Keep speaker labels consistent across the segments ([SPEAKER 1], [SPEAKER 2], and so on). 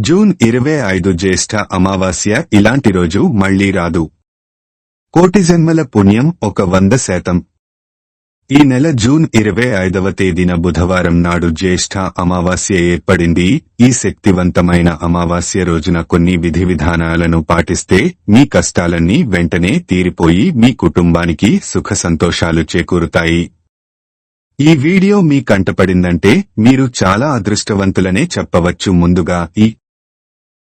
[SPEAKER 1] June ఇరవై ఐదు జ్యేష్ఠ అమావాస్య ఇలాంటి రోజు మళ్ళీ రాదు. కోటి జన్మల పుణ్యం ఒక వంద శాతం. ఈ నెల జూన్ ఇరవై ఐదవ తేదీన బుధవారం నాడు జ్యేష్ఠ అమావాస్య ఏర్పడింది. ఈ శక్తివంతమైన అమావాస్య రోజున కొన్ని విధి విధానాలను పాటిస్తే మీ కష్టాలన్నీ వెంటనే తీరిపోయి మీ కుటుంబానికి సుఖ సంతోషాలు చేకూరుతాయి. ఈ వీడియో మీ కంటపడిందంటే మీరు చాలా అదృష్టవంతులనే చెప్పవచ్చు. ముందుగా ఈ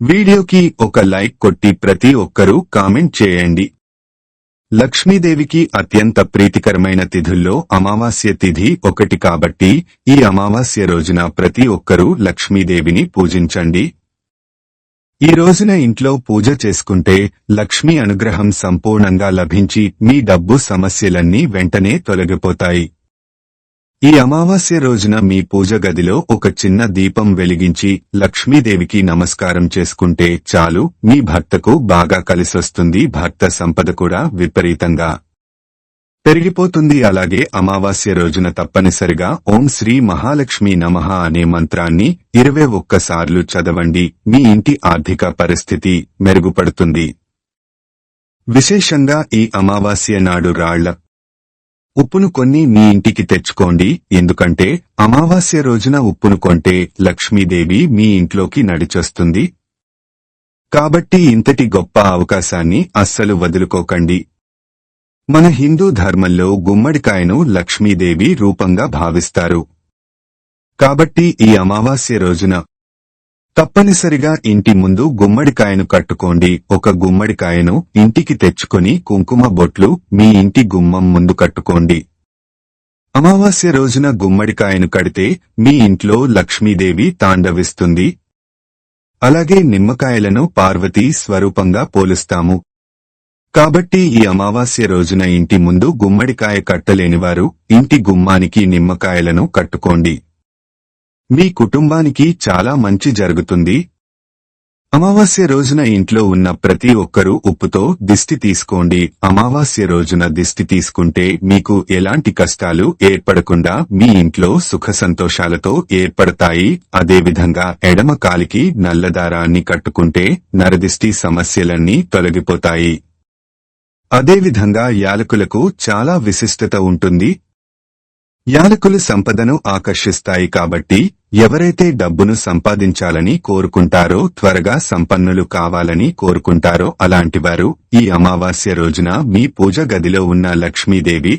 [SPEAKER 1] వీడియోకి ఒక లైక్ కొట్టి ప్రతి ఒక్కరూ కామెంట్ చేయండి. లక్ష్మీదేవికి అత్యంత ప్రీతికరమైన తిథుల్లో అమావాస్య తిథి ఒకటి కాబట్టి ఈ అమావాస్య రోజున ప్రతి ఒక్కరూ లక్ష్మీదేవిని పూజించండి. ఈ రోజున ఇంట్లో పూజ చేసుకుంటే లక్ష్మీ అనుగ్రహం సంపూర్ణంగా లభించి మీ డబ్బు సమస్యలన్నీ వెంటనే తొలగిపోతాయి. ఈ అమావాస్య రోజున మీ పూజ గదిలో ఒక చిన్న దీపం వెలిగించి లక్ష్మీదేవికి నమస్కారం చేసుకుంటే చాలు మీ భర్తకు బాగా కలిసొస్తుంది భర్త సంపద కూడా విపరీతంగా పెరిగిపోతుంది. అలాగే అమావాస్య రోజున తప్పనిసరిగా ఓం శ్రీ మహాలక్ష్మి నమః అనే మంత్రాన్ని ఇరవై ఒక్కసార్లు చదవండి మీ ఇంటి ఆర్థిక పరిస్థితి మెరుగుపడుతుంది. విశేషంగా ఈ అమావాస్య నాడు రాళ్ళ ఉప్పును కొన్ని మీ ఇంటికి తెచ్చుకోండి. ఎందుకంటే అమావాస్య రోజున ఉప్పును కొంటే లక్ష్మీదేవి మీ ఇంట్లోకి నడిచొస్తుంది. కాబట్టి ఇంతటి గొప్ప అవకాశాన్ని అస్సలు వదులుకోకండి. మన హిందూ ధర్మంలో గుమ్మడికాయను లక్ష్మీదేవి రూపంగా భావిస్తారు. కాబట్టి ఈ అమావాస్య రోజున తప్పనిసరిగా ఇంటి ముందు గుమ్మడికాయను కట్టుకోండి. ఒక గుమ్మడికాయను ఇంటికి తెచ్చుకొని కుంకుమ బొట్లు మీ ఇంటి గుమ్మం ముందు కట్టుకోండి. అమావాస్య రోజున గుమ్మడికాయను కడితే మీ ఇంట్లో లక్ష్మీదేవి తాండవిస్తుంది. అలాగే నిమ్మకాయలను పార్వతీ స్వరూపంగా పోలుస్తాము. కాబట్టి ఈ అమావాస్య రోజున ఇంటి ముందు గుమ్మడికాయ కట్టలేనివారు ఇంటి గుమ్మానికి నిమ్మకాయలను కట్టుకోండి. మీ కుటుంబానికి చాలా మంచి జరుగుతుంది. అమావాస్య రోజున ఇంట్లో ఉన్న ప్రతి ఒక్కరూ ఉప్పుతో దిష్టి తీసుకోండి. అమావాస్య రోజున దిష్టి తీసుకుంటే మీకు ఎలాంటి కష్టాలు ఏర్పడకుండా మీ ఇంట్లో సుఖ సంతోషాలతో ఏర్పడతాయి. అదేవిధంగా ఎడమ కాలికి నల్లదారాన్ని కట్టుకుంటే నరదిష్టి సమస్యలన్నీ తొలగిపోతాయి. అదేవిధంగా యాలకులకు చాలా విశిష్టత ఉంటుంది. యాలకులు సంపదను ఆకర్షిస్తాయి కాబట్టి ఎవరైతే డబ్బును సంపాదించాలని కోరుకుంటారో త్వరగా సంపన్నులు కావాలని కోరుకుంటారో అలాంటివారు ఈ అమావాస్య రోజున మీ పూజ గదిలో ఉన్న లక్ష్మీదేవి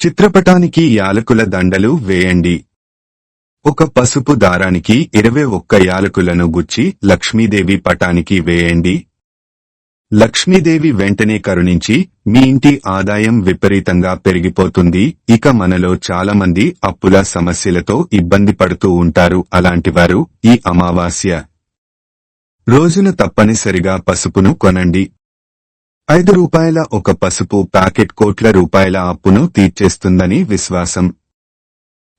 [SPEAKER 1] చిత్రపటానికి యాలకుల దండలు వేయండి. ఒక పసుపు దారానికి ఇరవై ఒక్క యాలకులను గుచ్చి లక్ష్మీదేవి పటానికి వేయండి. లక్ష్మీదేవి వెంటనే కరుణించి మీ ఇంటి ఆదాయం విపరీతంగా పెరిగిపోతుంది ఇక మనలో చాలా మంది అప్పుల సమస్యలతో ఇబ్బంది పడుతూ ఉంటారు అలాంటివారు ఈ అమావాస్య రోజున తప్పనిసరిగా పసుపును కొనండి. ఐదు రూపాయల ఒక పసుపు ప్యాకెట్ కోట్ల రూపాయల అప్పును తీర్చేస్తుందని విశ్వాసం.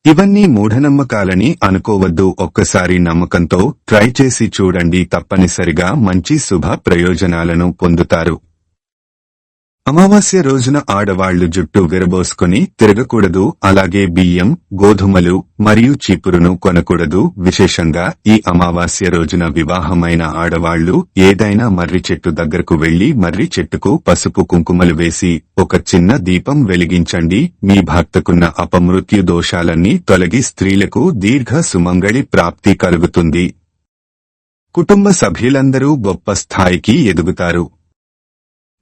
[SPEAKER 1] ఇవన్నీ మూఢనమ్మకాలని అనుకోవద్దు. ఒక్కసారి నమ్మకంతో ట్రై చేసి చూడండి తప్పనిసరిగా మంచి శుభ ప్రయోజనాలను పొందుతారు. అమావాస్య రోజున ఆడవాళ్ళు జుట్టు విరబోసుకుని తిరగకూడదు అలాగే బియ్యం గోధుమలు మరియు చీపురును కొనకూడదు. విశేషంగా ఈ అమావాస్య రోజున వివాహమైన ఆడవాళ్ళు ఏదైనా మర్రి చెట్టు దగ్గరకు వెళ్ళి మర్రి చెట్టుకు పసుపు కుంకుమలు వేసి ఒక చిన్న దీపం వెలిగించండి. మీ భర్తకున్న అపమృత్యు దోషాలన్నీ తొలగి స్త్రీలకు దీర్ఘ సుమంగళి ప్రాప్తి కలుగుతుంది. కుటుంబ సభ్యులందరూ గొప్ప స్థాయికి ఎదుగుతారు.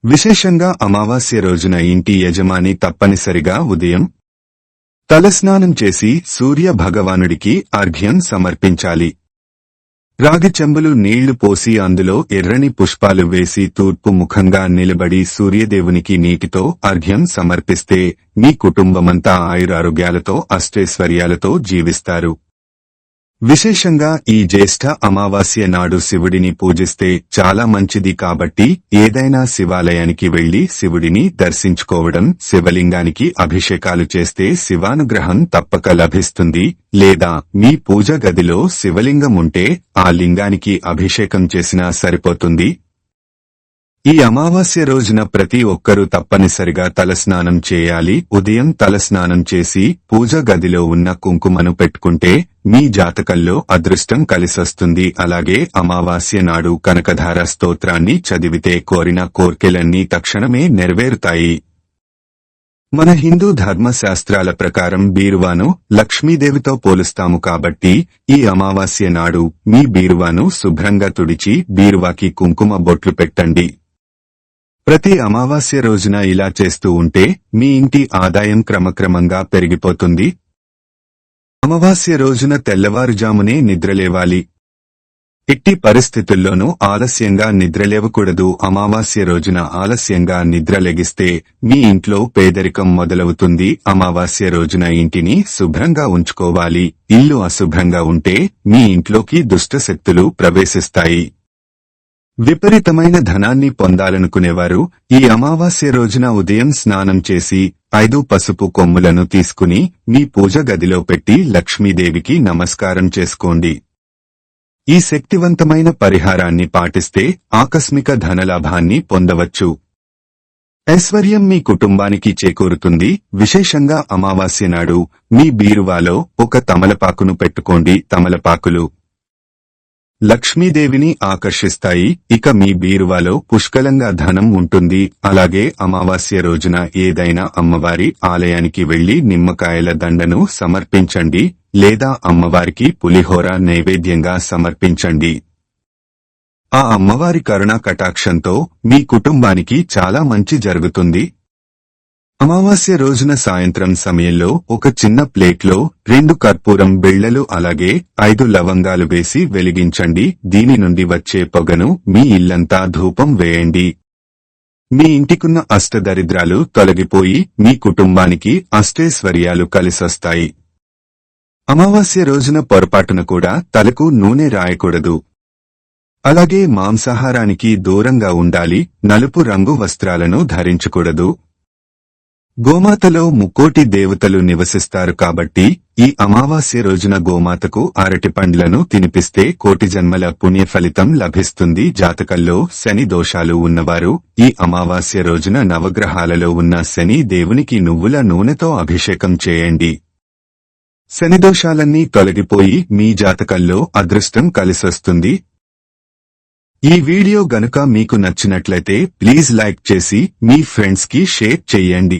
[SPEAKER 1] విశేషంగా అమావాస్య రోజున ఇంటి యజమాని తప్పనిసరిగా ఉదయం తలస్నానం చేసి సూర్య భగవానుడికి అర్ఘ్యం సమర్పించాలి. రాగి చెంబులు నీళ్ళు పోసి అందులో ఎర్రని పుష్పాలు వేసి తూర్పు ముఖంగా నిలబడి సూర్యదేవునికి నీటితో అర్ఘ్యం సమర్పిస్తే మీ కుటుంబమంతా ఆయురారోగ్యాలతో అష్టైశ్వర్యాలతో జీవిస్తారు. విశేషంగా ఈ జ్యేష్ఠ అమావాస్య నాడు శివుడిని పూజిస్తే చాలా మంచిది కాబట్టి ఏదైనా శివాలయానికి వెళ్ళి శివుడిని దర్శించుకోవడం శివలింగానికి అభిషేకాలు చేస్తే శివానుగ్రహం తప్పక లభిస్తుంది. లేదా మీ పూజ గదిలో శివలింగం ఉంటే ఆ లింగానికి అభిషేకం చేసినా సరిపోతుంది. ఈ అమావాస్య రోజున ప్రతి ఒక్కరూ తప్పనిసరిగా తలస్నానం చేయాలి. ఉదయం తలస్నానం చేసి పూజ గదిలో ఉన్న కుంకుమను పెట్టుకుంటే మీ జాతకంలో అదృష్టం కలిసొస్తుంది. అలాగే అమావాస్య నాడు కనకధార స్తోత్రాన్ని చదివితే కోరిన కోర్కెలన్నీ తక్షణమే నెరవేరుతాయి. మన హిందూ ధర్మశాస్త్రాల ప్రకారం బీరువాను లక్ష్మీదేవితో పోలుస్తాము కాబట్టి ఈ అమావాస్య నాడు మీ బీరువాను శుభ్రంగా తుడిచి బీరువాకి కుంకుమ బొట్లు పెట్టండి. ప్రతి అమావాస్య రోజున ఇలా చేస్తూ ఉంటే మీ ఇంటి ఆదాయం క్రమక్రమంగా పెరిగిపోతుంది. అమావాస్య రోజున తెల్లవారుజామునే నిద్రలేవాలి. ఎట్టి పరిస్థితుల్లోనూ ఆలస్యంగా నిద్రలేవకూడదు. అమావాస్య రోజున ఆలస్యంగా నిద్రలెగిస్తే మీ ఇంట్లో పేదరికం మొదలవుతుంది. అమావాస్య రోజున ఇంటిని శుభ్రంగా ఉంచుకోవాలి. ఇల్లు అశుభ్రంగా ఉంటే మీ ఇంట్లోకి దుష్టశక్తులు ప్రవేశిస్తాయి. విపరీతమైన ధనాన్ని పొందాలనుకునేవారు ఈ అమావాస్య రోజున ఉదయం స్నానం చేసి ఐదు పసుపు కొమ్ములను తీసుకుని మీ పూజ గదిలో పెట్టి లక్ష్మీదేవికి నమస్కారం చేసుకోండి. ఈ శక్తివంతమైన పరిహారాన్ని పాటిస్తే ఆకస్మిక ధనలాభాన్ని పొందవచ్చు. ఐశ్వర్యం మీ కుటుంబానికి చేకూరుతుంది. విశేషంగా అమావాస్య నాడు మీ బీరువాలో ఒక తమలపాకును పెట్టుకోండి. తమలపాకులు లక్ష్మీదేవిని ఆకర్షిస్తాయి. ఇక మీ బీరువాలో పుష్కలంగా ధనం ఉంటుంది. అలాగే అమావాస్య రోజున ఏదైనా అమ్మవారి ఆలయానికి వెళ్ళి నిమ్మకాయల దండను సమర్పించండి. లేదా అమ్మవారికి పులిహోర నైవేద్యంగా సమర్పించండి. ఆ అమ్మవారి కరుణా కటాక్షంతో మీ కుటుంబానికి చాలా మంచి జరుగుతుంది. అమావాస్య రోజున సాయంత్రం సమయంలో ఒక చిన్న ప్లేట్లో రెండు కర్పూరం బిళ్ళలు అలాగే ఐదు లవంగాలు వేసి వెలిగించండి. దీని నుండి వచ్చే పొగను మీ ఇల్లంతా ధూపం వేయండి. మీ ఇంటికున్న అష్టదరిద్రాలు తొలగిపోయి మీ కుటుంబానికి అష్టైశ్వర్యాలు కలిసొస్తాయి. అమావాస్య రోజున పొరపాటున కూడా తలకు నూనె రాయకూడదు. అలాగే మాంసాహారానికి దూరంగా ఉండాలి. నలుపు రంగు వస్త్రాలను ధరించకూడదు. గోమాతలో ముక్కోటి దేవతలు నివసిస్తారు కాబట్టి ఈ అమావాస్య రోజున గోమాతకు అరటి పండ్లను తినిపిస్తే కోటి జన్మల పుణ్య ఫలితం లభిస్తుంది. జాతకంలో శని దోషాలు ఉన్నవారు ఈ అమావాస్య రోజున నవగ్రహాలలో ఉన్న శని దేవునికి నువ్వుల నూనెతో అభిషేకం చేయండి. శని దోషాలన్నీ తొలగిపోయి మీ జాతకంలో అదృష్టం కలిసొస్తుంది. ఈ వీడియో గనుక మీకు నచ్చినట్లయితే ప్లీజ్ లైక్ చేసి మీ ఫ్రెండ్స్కి షేర్ చెయ్యండి